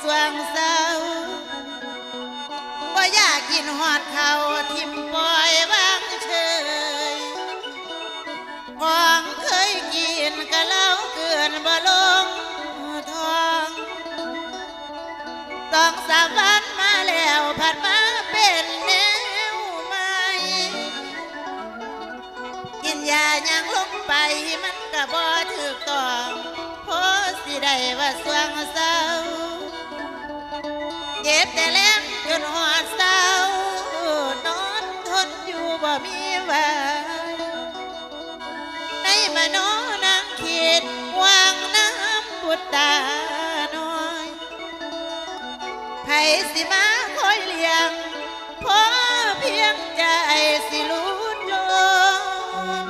สว่างเศร้าบ่อยากกินหอดเขาทิมปล่อยวางเฉยของเคยกินก็เล่าเกินบ่ลงท้องต้องสามวันมาแล้วผัดมาเป็นแนวใหม่กินยายังลงไปมันก็บ่ถูกต้องโพสิได้ว่าสวงเศร้า เจ็บแต่แรงจนหอดเศร้านอนทนอยู่บ่มีวันในมโนนางคิดวางน้ำบุตตาน้อยไผสิมาคอยเลี้ยงพอเพียงใจสิลุดลง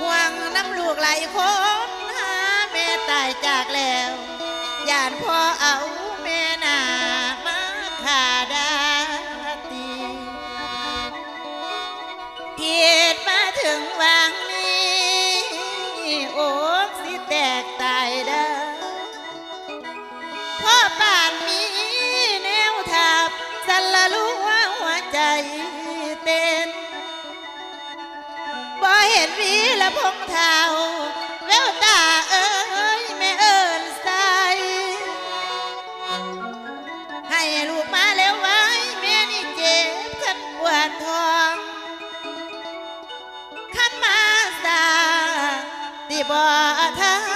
ห่วงน้ำลูกไหลายคนหาแม่ตายจากแล้ว ย่านพ่อเอา วีละพงเท้าแววตาเอ้ยแม่เอิญใสให้ลูกมาแล้วไว้แม่นี่เจ็บขันปวดท้องขันมาสาที่บ่ทาน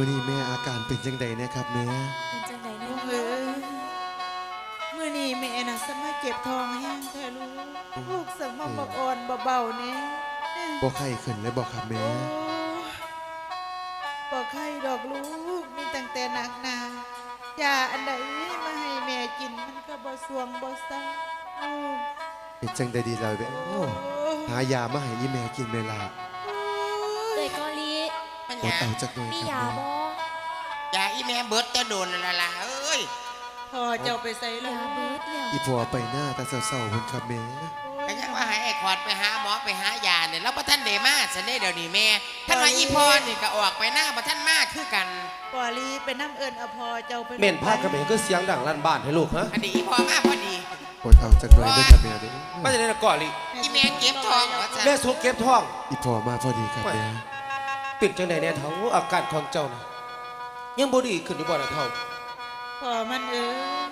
มื้อนี้แม่อาการเป็นจังใดเนะครับแม่เป็นจังไดลูเนาะกเอ้ยเมื่อนี้แม่น่ะสมาเก็บทองแห้งแท้ลูกลูกสมมาบอกอ่อนเบาๆเนี่ยบ่ไข้ขึ้นเลยบ่ครับแม่โอ้บอกใครดอกลูกมีตั้งแต่หนักหนายาอันใดมาให้แม่กินมันก็บ่สวงบ่เศร้าลูกเป็นจังใดดีแล้วแม่โอ้โอ้หายามาให้อีแม่กินเวลาเอ้ยก อลีมันอดยาเอาจักหน่อยมีครับยาแม่บ่ยาอีแม่เบิดจะโดนนั่นล่ะเอ้ยพ่อเจ้าไปใส่แล้วยาเบิดแล้วอีพ่อไปหน้าแต่เศร้าๆพุ่นครับแม่ก็ยังว่าให้ไอ้ขอดไปหาหมอไปหายาเนี่ยแล้วพระท่านเดมาสันเดเดี๋ยวนี้แม่ท่านว่าอีพอนี่ก็ออกไปหน้าพระท่านมาคือกันปอลีเป็นน้ำเอิญอภอเจ้าเป็นเม่นพาดกระเบนก็เสียงดังลั่นบ้านให้ลูกฮะอดีอีพอมาพอดีอดเอาจักหน่อยเด้อครับแม่เด้อไม่จะได้ก่อนลิอีแม่เก็บทองว่าจะแม่สุกเก็บท้องอีพ่อมาพอดีครับแม่ ปิดจังใดเนี่ยเท่าอาการของเจ้านะยังบ่ดีขึ้นอยู่บ่นะเท่าพ่อมันเออ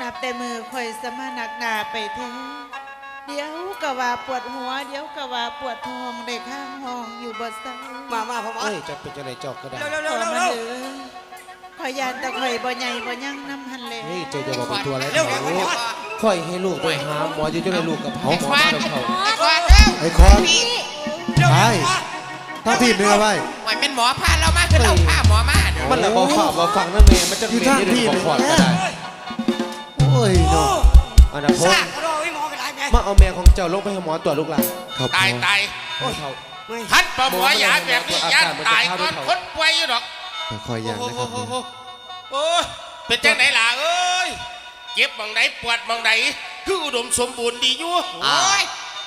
นับแต่มือข่อยสมานักหนาไปเถอะเดี๋ยวก็ว่าปวดหัว เดี๋ยวก็ว่าปวดท้องได้ข้างห้องอยู่บ่เศร้ามามาพ่อหมอเอ้ยจะเป็นจังใดเจ้าก็ได้เร็วเร็วพ่เร็อวมันเร็ว เออข่อยยานแต่ข่อยบ่ใหญ่บ่ยั่งน้ำหันแหล้วนี่เจ้าจะบอกเป็นตัวอะไรเร็เท่าวเร็วเร็ว ค่อยให้ลูกไปหาหมออยู่จังไดลูกกับหาหมอมาเท่าไอ้ขอดเร็วไอ้คอน พี่ไป ถ้าพี่เนื้อไว้หวยเป็นหมอพาเรามาคือเราพาหมอมาเดี๋ยวมันละบ่ฝากบ่ฟังนั่นแม่มันจะอยู่เป็นทางที่พี่ได้บ่เลยขอดก็ได้โอ้ยเนาะอันางกรอไว้หมอกันได้ไงมาเอาแม่ของเจ้าลงไปให้หมอตรวจลูกหลานตายตายท่าไม่ท่านประหมอยาแบบนี้ยันตายก่อนคนป่วยอยู่ดอกคอยย่างนะครับโหแม่โอ้ยเป็นจังไหนล่ะเอ้ยเจ็บบังไหนปวดบังไหนคืออุดมสมบูรณ์ดีอยู่โอ้ย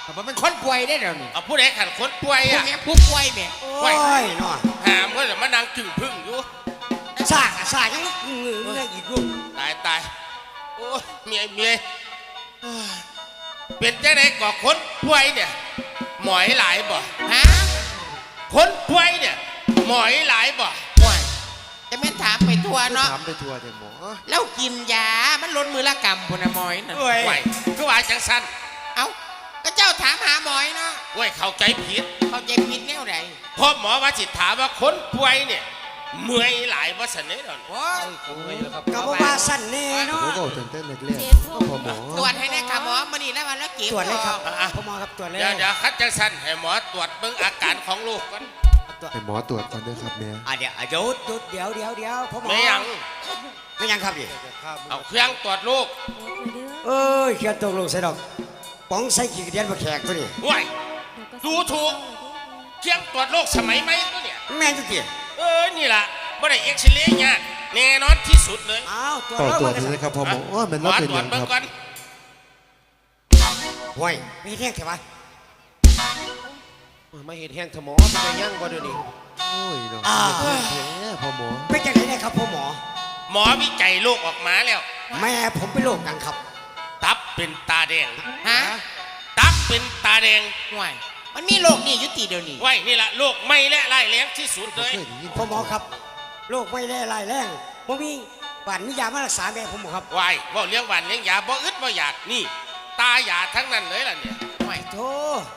แต่ว่าเป็นคนป่วยได้เดี๋ยวนี้เอาผู้ใดขันคนป่วยพวกอะ แม่ผู้ป่วยแม่โอ้ยเนาะหามก็จะมานั่งจึงพึ่งอยู่ซากอะซากยังงือเมื่ออีกลูกตายตายโอ้ยเมียเมียเอ้ยเป็นจังไหนก่อคนป่วยเนี่ย หมอยหลายบ่ ฮะคนป่วยเนี่ย หมอยหลายบ่ ป่วยจะไม่นถามไปทัวเนาะถามไปทัวร์เถอะหมอ แล้วกินยา มันลดมือละกำพุนนะหมอยน่ะไหวคือว่าจังสันเอ้า ก็เจ้าถามหาหมอยเนาะโอ้ยเข้าใจผิดเขาใจผิดแนวใดเพราะหมอว่าสิถามว่าคนป่วยเนี่ยเมื่อยหลายว่าสันนี่ดอกโอ้ยผมเลยนะครับกับว่าสั้นแน่เนาะโอ้ก็ตื่นเต้นเล็กเจ็บๆท้ก็องพอหมอตรวจให้ได้ค่ะหมอมานี่แล้ววันแล้วเก็บตรวจเลยครับอะพ่อหมอครับตรวจเลยเดี๋ยวเดี๋ยวคัดจังสันให้หมอตรวจเบิ่งอาการของลูกก่อนให้หมอตรวจก่อนด้วยครับแม่อะเดี๋ยวอะหยุดหยุดเดี๋ยวเดี๋ยวเดี๋ยวพ่อหมอไม่ยังไม่ยังครับดิเอาเครื่องตรวจลูกโอ้ยเด้อเอ้ยเขียนตกลงใส่ดอก ป๋องใส่ขี้กระเดียนมาแขกตัวนี้ห่วยเดี๋ยวก็ดูถูกเครื่องตรวจโรคสมัยใหม่ตัวเนี่ยแม่นจุดเดียเออนี่ล่ะบ่ได้เอ็กซเรย์เนี่ยโแน่นอนที่สุดเลยอ้าวตัวต่อเราตัวมานี้นะครับพ่อหมอฮะมันหมรับอเป็นตรอวจย่างเบิ่งครับก่อนห่วยมีแท่งเถอะวะมาเห็นแห้งทะหมอเป็นไงยังบ่เดี๋ยวนี้โอ้ยเนาะอ่าแท้พ่อหมอเป็นจังไหนเนี่ยครับพ่อหมอ หมอวิจัยโรคออกมาแล้ว แม่ผมเป็นโรคกังครับตับ เป็นตาแดง ฮะตับเป็นตาแดงห่วยมันมีโรคนี่อยุติเดี๋ยวนี้ไว้นี่แหละโรคไม่และร้ายแรงที่สุดเลยเคยได้ยินพ่อหมอครับโรคไม่ได้ลายแรงผมมีบ้านมียามารักษาแม่ผมบ่ครับไว้ว่าเลี้ยงหวานเลี้ยงยาบ่อึดบ่อยากนี่ ตายาทั้งนั้นเลยล่ะเนี่ยห่วยโธ่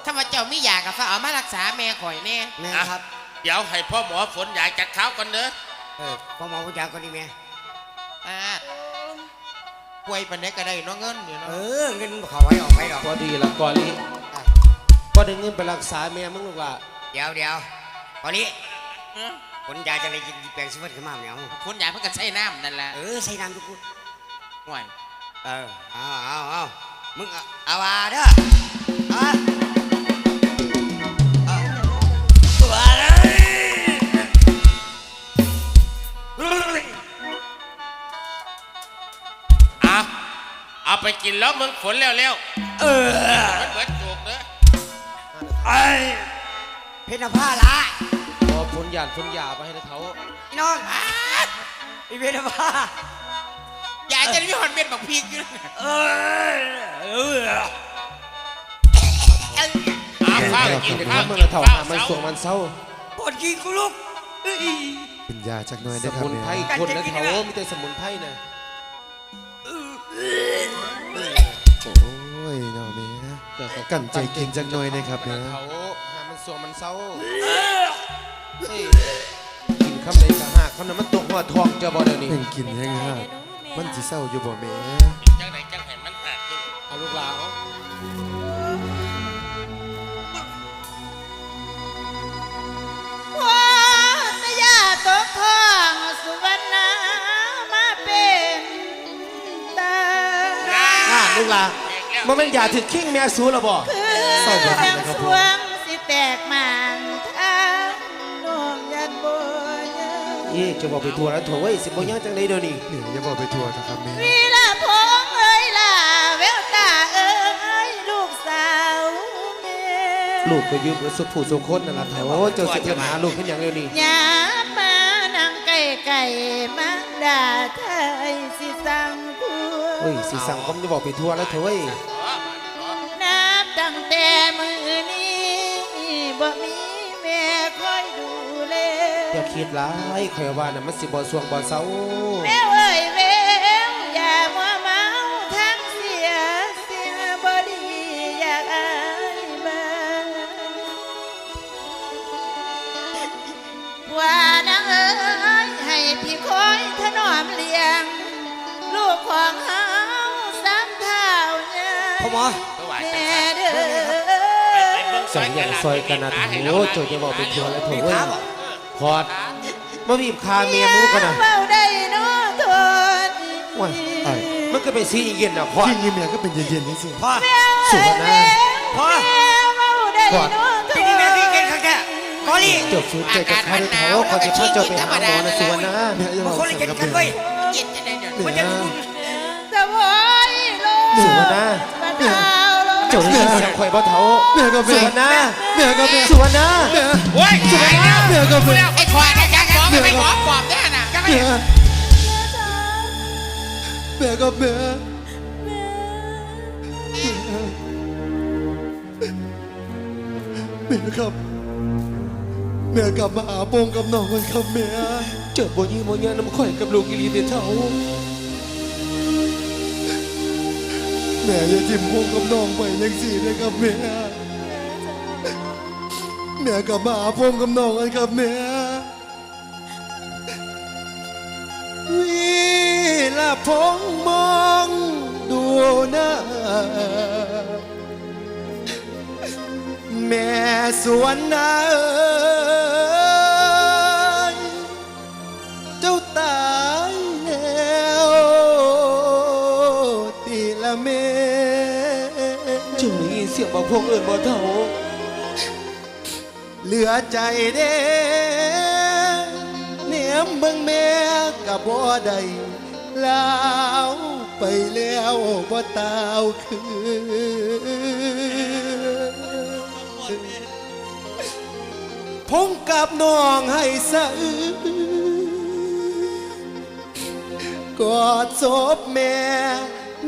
ถ้าว่าเจ้ามียากับฟ้าเอามารักษาแม่ข่อยแน่แม่อะครับ เดี๋ยวให้พ่อหมอฝนยาจัดเท้าก่อนเด้อเออพ่อหมอผู้ยาก็ดีแม่อ่า ป่วยปันไดก็ได้เน้องเงินอยู่เอเนาะอเงินเขาไว้ออกไปดอกพอดีละกอลีพอได้เงินไปรักษาแม่มึงลูกละเดี๋ยวเดี๋ยวตอนนี้เอ้อผลยาจะไปกินแปลงสมบัติขึ้นมาเนี่ยคนยาเพิ่งก็ใช้น้ำนั่นแหละเออใส่น้ำทุกคนห่วยเออเอาเอาเอามึงเอาเอาว่าเด้อเอาว่าเอา เอาไปกินแล้วมึงฝนแล้วแล้วเออมันเบิดโจกเด้อไอ้เพชรผ้าละพอพ้นยานพ้นยาไปให้เท้าพี่น้องไอ้เพชรผ้ายายจะมีหอนเป็นบักพีกอยู่เออเอออาข้าวกินกินข้าข้าววกิเมื่นอเท่าข้าวหามันเสาส่วงมันเศร้าปวดขี้กูลุกเอ้ยเป็นยาจากหน้อยสได้ครับมุนแม่ไพรคนนะเท้ามีแต่สมุนไพรนะ กันใจกินจากหน้อยนะครับแม่เท้าหามันส่วงมันเศร้าเฮ้ยกินคำไหนก็หักคำนั้นมันตกหัวทองเจ้าบ่เดี๋ยวนี้เป็นกินแห้งฮะมันสิเศร้าอยู่บ่แม่จังไหนจังให้มันหักอยู่เอาลูกหลานเอาพ่อแม่ย่าตกทองสุวรรณามาเป็นตาอ่าลูกหลาน มันเป็นยาถึกขิ้งแม่สูแล้วบ่เศร้าบ่เรื่ได้องนะครับสพ่อวงสิแตกหมันทางน้องยันบ่ยังเอ๊ะจะบอกไปทัวร์แล้วโถ่เว้ยสิบ่ยังจังไดเดี๋ยวนี้แม่อย่าบอกไปทัวร์นะครับแม่วีละพงเอ้ยล่ะแววตาเอ้ยลูกสาวแม่ลูกก็อยืมสุดผู้สุคนนั่นล่ะเถาเจ้าสิเพิ่นหาลูกเพิ่นอย่างเดียวนี้ยามมานั่งไก่ไก่มาด่าไทยสิสั่งพัวเฮ้ยสิสั่งผมจะบอกไปทัวร์แล้วเถอะเว้ย บ่มีแม่คอยดูแลอย่าคิดร้ายข่อยว่าน่ะมันสิบ่สวงบ่เศร้า ไปเบิ่อย่างซอยกันนะโอ้เจ้าจะบอกไปทัวร์แล้วเถอะเว้ยพอดมาบีบคาเมียมึงกันนะเฝ้าได้เนาะทนว้ยไอ้มันก็เป็นสีเย็นนะพอดที่นี่แม่ก็เป็นเย็นๆนี่สิพ่อสุวรรณาพ่อแม่เฝ้าได้พอดเนาะทพี่นนี่แม่พี่เก่งข้างแก่กอลี่จ้าฟื้นใจกับข้าด้วยเถาขอจะพาเจ้าไปหาหมอนะสุวรรณาแม่อย่าบาอกคนละสั่เก่งกันแม่เว้ยเย็นจะได้เดี๋ยวมันจะบุญสะโวยโลกสุวรรณ จ้าได้ยินเสียงข่อยบ่เถาแม่ก็สุแม่วรรณาแม่ก็แม่สุวรรณาแม่โอ้ยสุวรรณาแม่ก็แม่ไอ้ควายนะยักษ์หมอไม่ไปหมอปลอมแน่น่ะแม่แม่ก็แม่แม่ครับแม่กลับมาหาโปงกับน้องกันครับแม่เจ้าบ่ยืมบ่ยาน้ำข่อยกับลูกอีหลีเด้อเถา แม่อย่าจิ้มโปงกับน้องไปยังสี่นะครับแม่แม่กลับมาหาโปงกับน้องกันครับแม่วิละพงมองดูหน้าแม่สวนนาเอ จ้าได้ยินเสียงบ่พวกเอิ้นบ่เถาเหลือใจเด้แนวมเบิ่งแม่กับบ่ได้ลาวไปแล้วบ่ตาวคืนผมกับน้องให้สะอื้อกอดศพแม่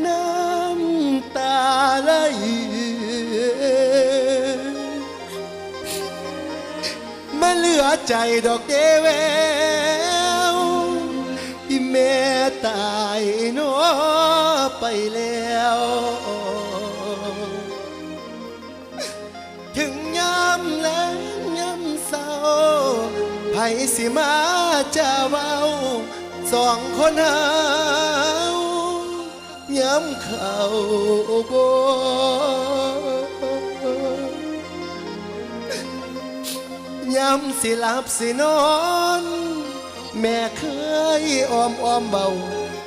น้า มาเหลือใจดอกเดววที่แม่ตายนาะไปแล้ว ถึงยามแลงยามเศร้าไผสิมาจะเว้าสองคนเฮา ยามเขาบ่ย้ำสิหลับสินอน แม่เคยอ้อมอ้อมเบา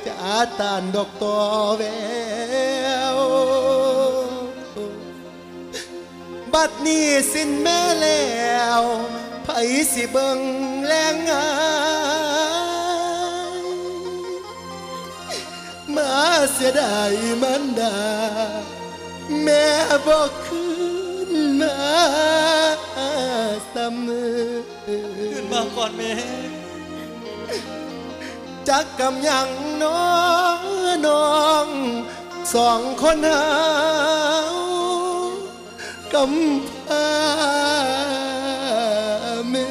จะอาตานดอกตอแวว บัดนี้สิ้นแม่แล้วไผสิเบิงแรงงาน เสียดายมันดา แม่บอกคืนมาเสมอขึ้นมาก่อนแม่จักกำยังน้องน้องสองคนหากำพาแม่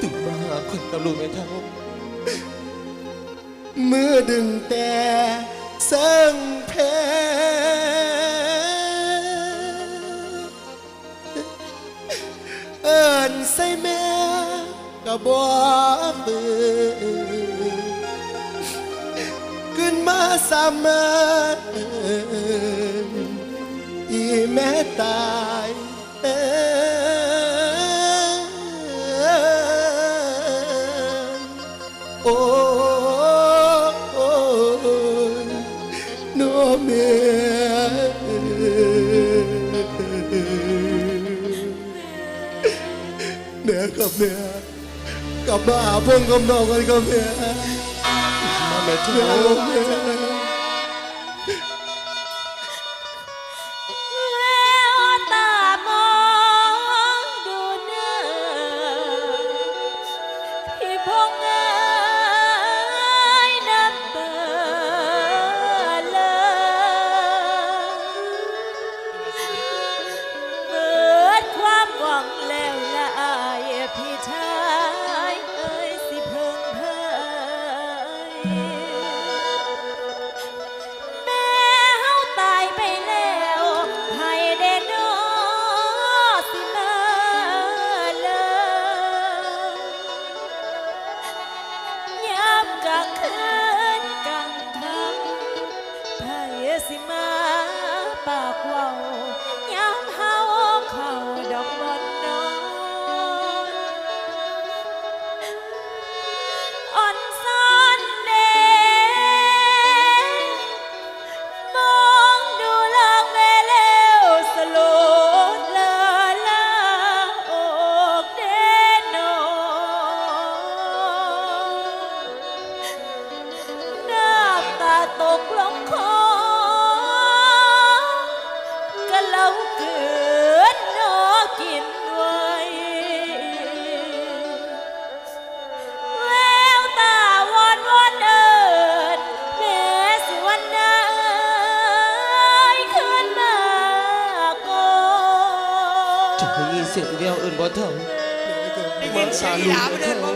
ตื่นมาหาคนกับลูกไม่เท่าเมื่อดึงแต่เสิงเพเอินใส่แม่ก็บ่ปืนขึ้นมาสามออีแม่ตายโอ้ กับเมียกลับมาหาพวกกับน้องกันกับเมียมาแม่แม่เท่า ไ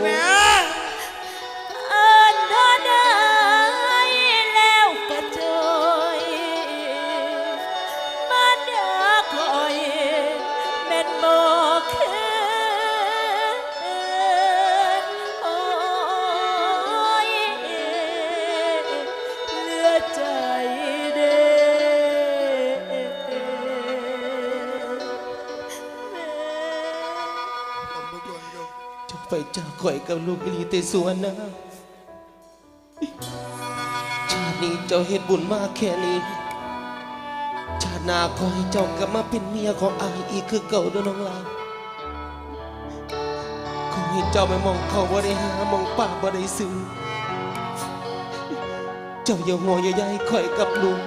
ไปจากข่อยกับลูกอีหลีแต่สวนนะชาตินี้เจ้าเฮ็ดบุญมากแค่นี้ ชาติหน้าขอให้เจ้ากลับมาเป็นเมียของอายอีกคือเก่าเด้วยน้องลาขอให้เจ้าไม่มองเขาบ่ได้หามองป่าบ่ได้ซื้อเจ้าอย่าห่วงอย่าใยคอยกับลูก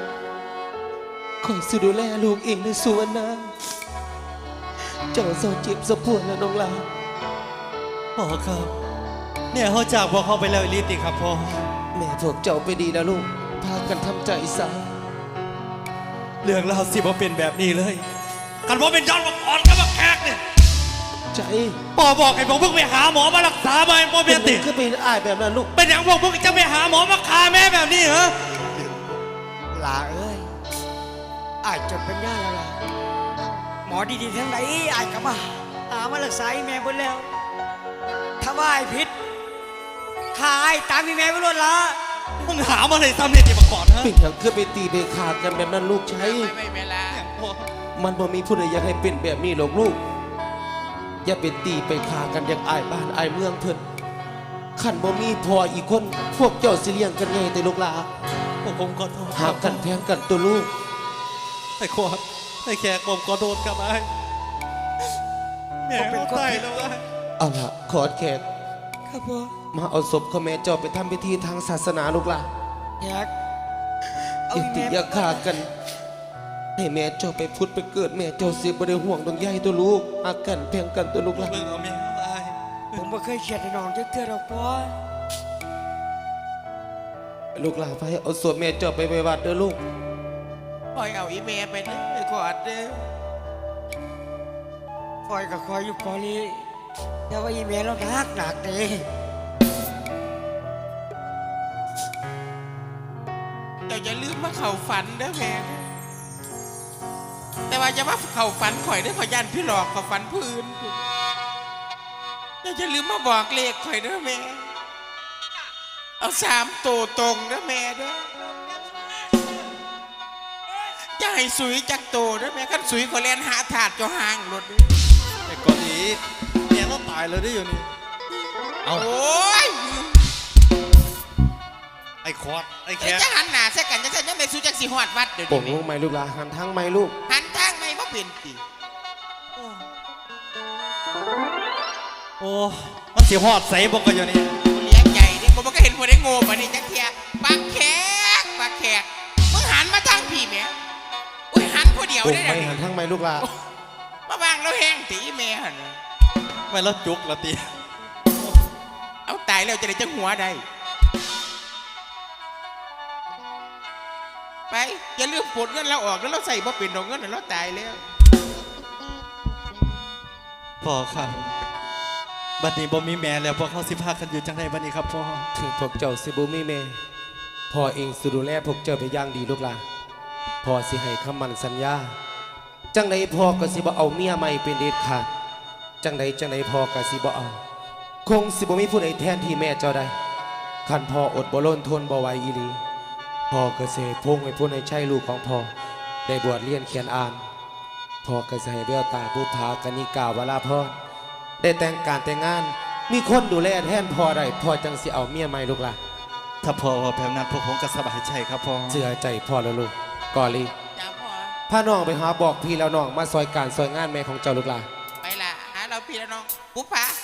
คอยสิดูแลลูกเองในสวนนั้นเจ้าเศร้าเจ็บสะปวดแล้วน้องลา พ่อครับ เนี่ยเขาจากพวกเขาไปแล้วอีหลีติครับพ่อแม่พวกเจ้าไปดีแล้วลูก พากันทำใจซะเรื่องราวสิบ่เป็นแบบนี้เลย กันว่าเป็นย้อนมาก่อนกับมาแขกเนี่ยใจพ่อบอกให้ผมเพิ่งไปหาหมอมารักษามาพ่อเป็เมีนยมึติงก็เป็นอ้ายแบบนั้นลูก เป็นอย่างพวกพวกจะไปหาหมอมาฆ่าแม่แบบนี้เหรอลาเอ้ยอายจดเป็นย่าแล้วล่ะหมอดีๆทั้งไหนอายก็มาหามารักษาอีแม่เบนแล้ว ถ้าว่าไอ้พิษข้าไอ้ตามอีแม่ไปรถละมึงหามาเลยซ้ำเนี่ยติมาก่อนฮะเป็นอย่างคือไปตีไปขาดกันแบบนั้นลูกใช้ ไม่ไม่เวลาพ่อมันบ่มีผู้ใดอยากให้เป็นแบบนี้หรอกลูก อย่าไปตีไปขากันอย่างอายบ้านอายเมืองเพิ่นขันบ่มีพออีกคนพวกเจ้าสิเลี้ยงกันไงแต่ลูกหลาพวกผมขอโทษหากกันแพงกันตัวลูกไอ้ขวดไอ้แขกผมขอโทษครับไอ้แม่เป็นคนแล้วไอ้ เอาล่ะขอแขกครับพ่อมาเอาศพของแม่เจ้าไปทำพิธีทางศาสนาลูกหลาอยากเอาอย่าอีตีแม่อย่าขากัน ให้แม่เจ้าไปพุทธไปเกิดแม่เจ้าเสียบ่ได้ห่วงดวงใหญ่ตัวลูกหากกันแพงกันตัวลูกหลามึงเอาแม่เอาไอ้ผมไม่เคยเฉียดให้น้องจักเทื่อหรอกพ่อลูกหลาไปเอาศพแม่เจ้าไปไว้วัดเด้อลูก ปล่อยเอาอีเมลไปเด้อไอ้ขอดเด้อคอยก็คอยอยู่พอลี แต่ว่าอีแม่เราหนักหนักเด้เจ้าอย่าลืมมาเข่าฝันเด้อแม่แต่ว่าอย่ามาเข่าฝันข่อยเด้อขอยยันพี่หลอกเข่าฝันพื้นเจ้าอย่าลืมมาบอกเลขข่อยเด้อแม่เอาสามตัวตรงเด้อแม่เด้ออย่าให้สุยจักโตเด้อแม่คันสุยก็เล่นหาถาดเจ้าห่างรถเด้อไอ้ก่อนนี้ ตายเลยได้อยู่นี่โอ้ยไอ้ขวดไอ้แขเอ้ยกจะหันหน้าใส่กันจะใช่ยังไงสุจักสิหอดวัดเดี๋ยวป่งนี้ลงไหมลูกหลาหันทางไหมลูก หันทางไม่มาเป็นตีโอ้มันสิหอดใส่บอกกันอยู่นี่เลี้ยงใหญ่นี่ผมก็เห็นคนได้โง่มานี่จักเทียปักแขกปักแขกมึงหันมาทางพี่แม่อุ้ยหันผู้เดียวป่งได้ไปเลยหันทางไหมลูกหลามาบางแล้วแห้งตีแม่หัน ไม่แล้วจุกละตีเอาตายแล้วจะได้จังหัวได้ไปอย่าลืมปลดเงินเราออกแล้วเราใส่บ่เป็นดอกเงินน่ะเราตายแล้ว พ่อครับบัดนี้บ่มีแม่แล้วพวกเขาสิพากันอยู่จังไดบัดนี้ครับพ่อถึงพวกเจ้าสิบุมีแม่พ่อเองสิดูแลพวกเจ้าไปอย่างดีลูกหลาพ่อสิให้คำมั่นสัญญา จังใดพ่อก็สิบ่เอาเมียใหม่เป็นเด็ดขาด จังใดจังใดพ่อก็สิบ่เอาคงสิบ่มีผู้ใดแทนที่แม่เจ้าได้คันพ่ออดบ่ล้นทนบ่ไหวอีหลีพ่อก็สิให้พงให้ผู้ในใช่ลูกของพ่อได้บวชเรียนเขียนอ่านพ่อก็สิให้แววตาผู้พากนิกาวลาพ่อได้แต่งการแต่งงาน มีคนดูแลแทนพ่อได้พ่อจังสิเอาเมียใหม่ลูกหล่ะถ้าพ่อว่าแบบนั้นพวกผมก็สบายใจครับพ่อเชื่อใจพ่อแล้วลูกก่อลีจ้าพ่อพาน้องไปหาบอกพี่แล้วน้องมาซอยการซอยงานแม่ของเจ้าลูกหล่ะ ไปล